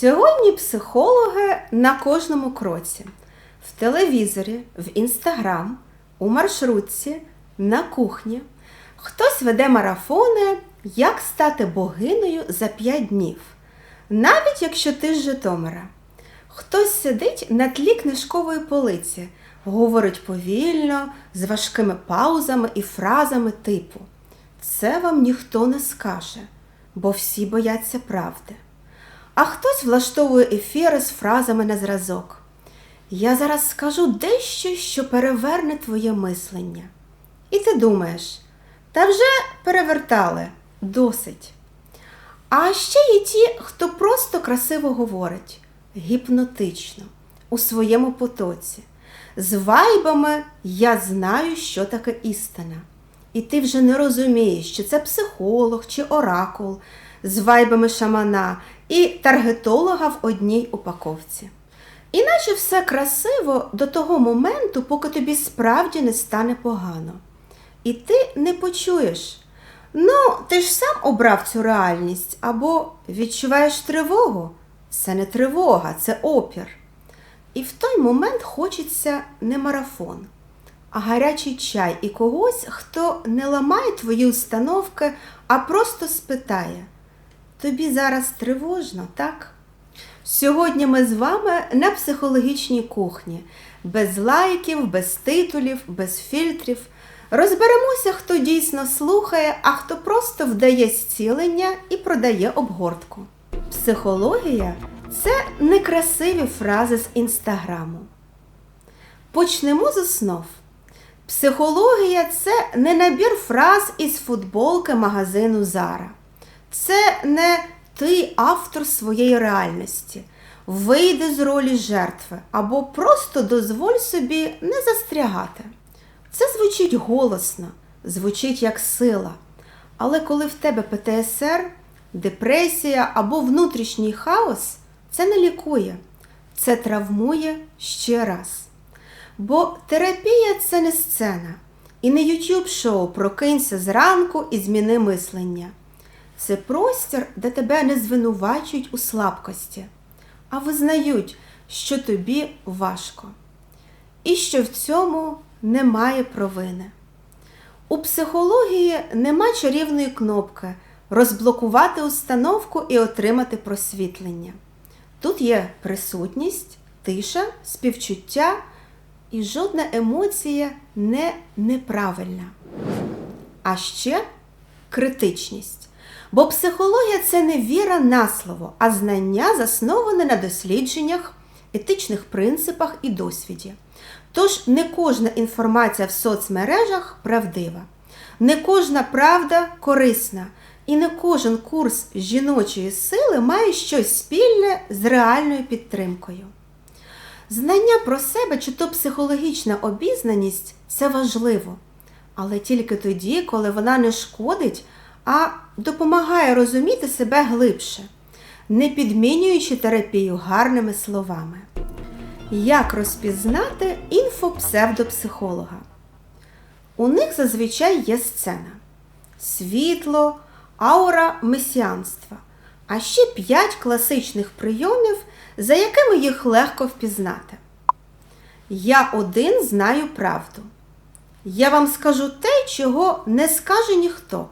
Сьогодні психологи на кожному кроці. В телевізорі, в інстаграм, у маршрутці, на кухні. Хтось веде марафони, як стати богинею за 5 днів. Навіть якщо ти з Житомира. Хтось сидить на тлі книжкової полиці, говорить повільно, з важкими паузами і фразами типу Це вам ніхто не скаже, бо всі бояться правди. А хтось влаштовує ефіри з фразами на зразок. Я зараз скажу дещо, що переверне твоє мислення. І ти думаєш, та вже перевертали досить. А ще є ті, хто просто красиво говорить, гіпнотично, у своєму потоці. З вайбами я знаю, що таке істина. І ти вже не розумієш, чи це психолог чи оракул з вайбами шамана і таргетолога в одній упаковці. Іначе все красиво до того моменту, поки тобі справді не стане погано. І ти не почуєш. Ну, ти ж сам обрав цю реальність або відчуваєш тривогу. Це не тривога, це опір. І в той момент хочеться не марафон, а гарячий чай і когось, хто не ламає твої установки, а просто спитає: тобі зараз тривожно, так? Сьогодні ми з вами на психологічній кухні, без лайків, без титулів, без фільтрів. Розберемося, хто дійсно слухає, а хто просто вдає зцілення і продає обгортку. Психологія це некрасиві фрази з інстаграму. Почнемо з основ. Психологія це не набір фраз із футболки магазину Зара. Це не ти автор своєї реальності. Вийди з ролі жертви або просто дозволь собі не застрягати. Це звучить голосно, звучить як сила. Але коли в тебе ПТСР, депресія або внутрішній хаос, це не лікує, це травмує ще раз. Бо терапія це не сцена і не YouTube шоу Прокинься зранку і зміни мислення. Це простір, де тебе не звинувачують у слабкості, а визнають, що тобі важко. І що в цьому немає провини. У психології нема чарівної кнопки розблокувати установку і отримати просвітлення. Тут є присутність, тиша, співчуття і жодна емоція не неправильна. А ще критичність. Бо психологія це не віра на слово, а знання, засноване на дослідженнях, етичних принципах і досвіді. Тож не кожна інформація в соцмережах правдива, не кожна правда корисна, і не кожен курс жіночої сили має щось спільне з реальною підтримкою. Знання про себе чи то психологічна обізнаність це важливо, але тільки тоді, коли вона не шкодить, а допомагає розуміти себе глибше, не підмінюючи терапію гарними словами. Як розпізнати інфопсевдопсихолога? У них зазвичай є сцена: світло, аура месіанства, а ще п'ять класичних прийомів, за якими їх легко впізнати. Я один знаю правду. Я вам скажу те, чого не скаже ніхто,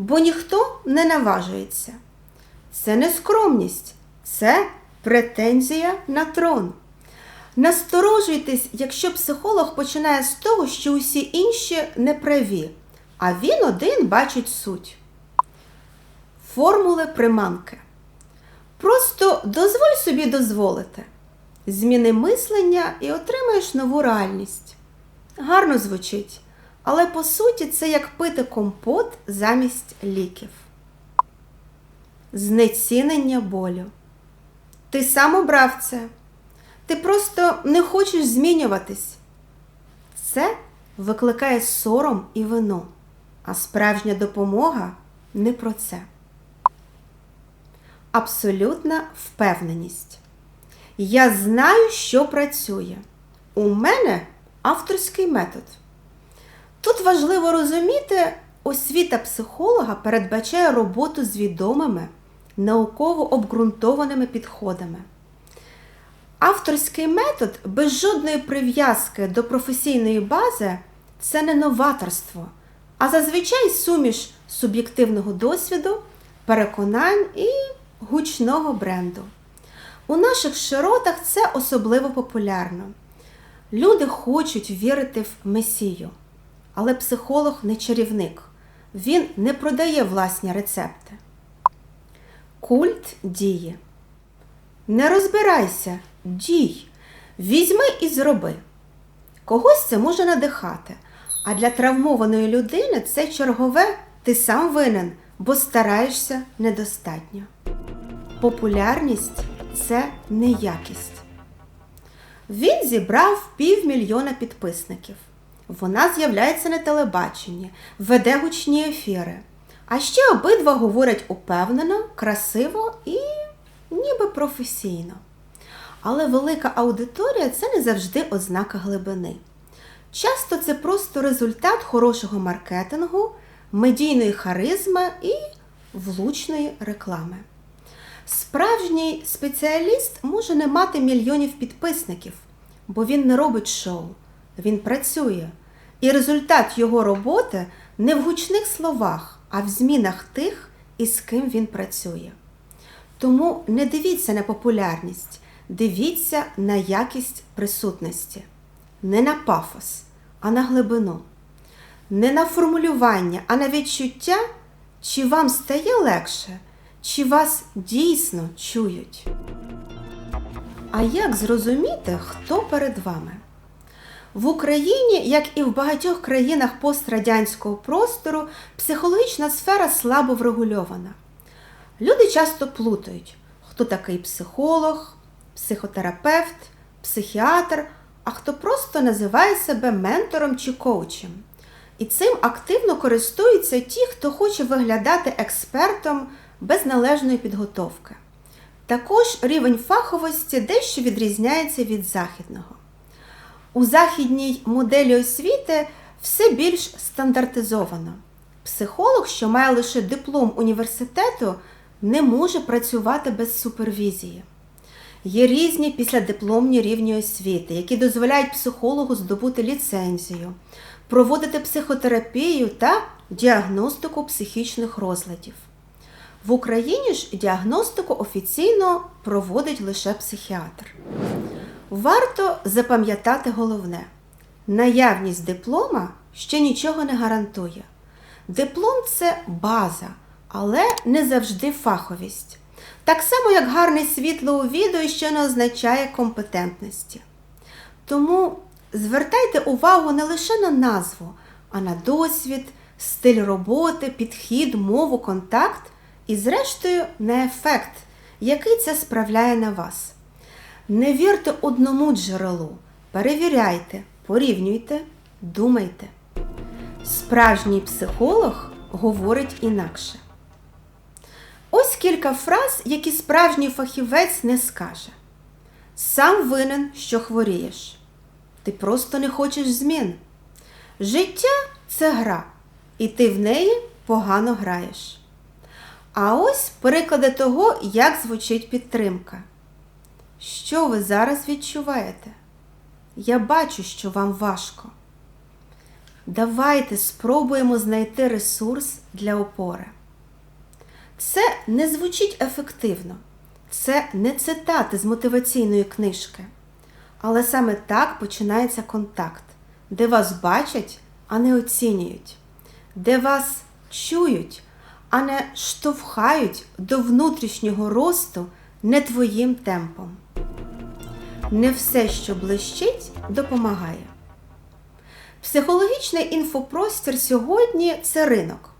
бо ніхто не наважується. Це не скромність, це претензія на трон. Насторожуйтесь, якщо психолог починає з того, що усі інші неправі, а він один бачить суть. Формули приманки. Просто дозволь собі дозволити. Зміни мислення і отримаєш нову реальність. Гарно звучить, але по суті це як пити компот замість ліків. Знецінення болю. Ти сам обрав це. Ти просто не хочеш змінюватись. Це викликає сором і вину, а справжня допомога не про це. Абсолютна впевненість. Я знаю, що працює. У мене авторський метод. Тут важливо розуміти, освіта психолога передбачає роботу з відомими, науково обґрунтованими підходами. Авторський метод без жодної прив'язки до професійної бази це не новаторство, а зазвичай суміш суб'єктивного досвіду, переконань і гучного бренду. У наших широтах це особливо популярно. Люди хочуть вірити в Месію, але психолог не чарівник. Він не продає власні рецепти. Культ дії. Не розбирайся, дій. Візьми і зроби. Когось це може надихати, а для травмованої людини це чергове ти сам винен, бо стараєшся недостатньо. Популярність це не якість. Він зібрав півмільйона підписників. Вона з'являється на телебаченні, веде гучні ефіри. А ще обидва говорять упевнено, красиво і ніби професійно. Але велика аудиторія це не завжди ознака глибини. Часто це просто результат хорошого маркетингу, медійної харизми і влучної реклами. Справжній спеціаліст може не мати мільйонів підписників, бо він не робить шоу, він працює. І результат його роботи не в гучних словах, а в змінах тих, із ким він працює. Тому не дивіться на популярність, дивіться на якість присутності, не на пафос, а на глибину, не на формулювання, а на відчуття, чи вам стає легше, чи вас дійсно чують. А як зрозуміти, хто перед вами? В Україні, як і в багатьох країнах пострадянського простору, психологічна сфера слабо врегульована. Люди часто плутають, хто такий психолог, психотерапевт, психіатр, а хто просто називає себе ментором чи коучем. І цим активно користуються ті, хто хоче виглядати експертом без належної підготовки. Також рівень фаховості дещо відрізняється від західного. У західній моделі освіти все більш стандартизовано. Психолог, що має лише диплом університету, не може працювати без супервізії. Є різні післядипломні рівні освіти, які дозволяють психологу здобути ліцензію, проводити психотерапію та діагностику психічних розладів. В Україні ж діагностику офіційно проводить лише психіатр. Варто запам'ятати головне: наявність диплома ще нічого не гарантує. Диплом це база, але не завжди фаховість. Так само, як гарне світло у відео ще не означає компетентності. Тому звертайте увагу не лише на назву, а на досвід, стиль роботи, підхід, мову, контакт і, зрештою, на ефект, який це справляє на вас. Не вірте одному джерелу, перевіряйте, порівнюйте, думайте. Справжній психолог говорить інакше. Ось кілька фраз, які справжній фахівець не скаже. Сам винен, що хворієш. Ти просто не хочеш змін. Життя це гра, і ти в неї погано граєш. А ось приклади того, як звучить підтримка. Що ви зараз відчуваєте? Я бачу, що вам важко. Давайте спробуємо знайти ресурс для опори. Це не звучить ефективно, це не цитати з мотиваційної книжки. Але саме так починається контакт, де вас бачать, а не оцінюють, де вас чують, а не штовхають до внутрішнього росту не твоїм темпом. Не все, що блищить, допомагає. Психологічний інфопростір сьогодні це ринок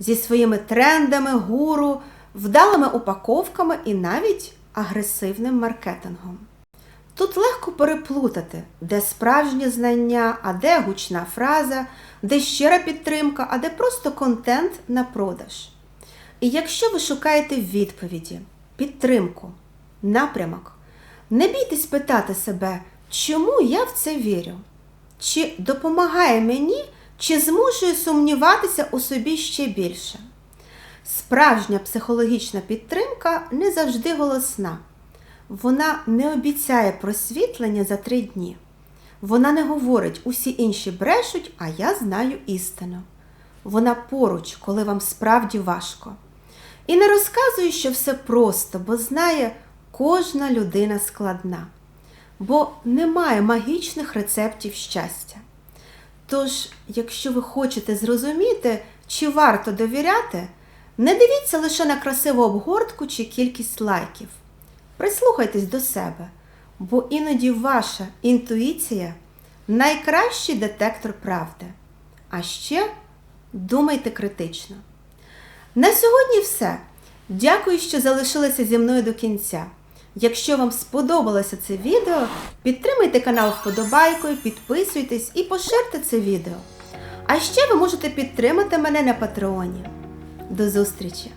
зі своїми трендами, гуру, вдалими упаковками і навіть агресивним маркетингом. Тут легко переплутати, де справжнє знання, а де гучна фраза, де щира підтримка, а де просто контент на продаж. І якщо ви шукаєте відповіді, підтримку, напрямок, не бійтесь питати себе, чому я в це вірю? Чи допомагає мені, чи змушує сумніватися у собі ще більше? Справжня психологічна підтримка не завжди голосна. Вона не обіцяє просвітлення за три дні. Вона не говорить усі інші брешуть, а я знаю істину. Вона поруч, коли вам справді важко. І не розказує, що все просто, бо знає, кожна людина складна, бо немає магічних рецептів щастя. Тож, якщо ви хочете зрозуміти, чи варто довіряти, не дивіться лише на красиву обгортку чи кількість лайків. Прислухайтесь до себе, бо іноді ваша інтуїція найкращий детектор правди. А ще думайте критично. На сьогодні все. Дякую, що залишилися зі мною до кінця. Якщо вам сподобалося це відео, підтримайте канал вподобайкою, підписуйтесь і поширте це відео. А ще ви можете підтримати мене на Патреоні. До зустрічі!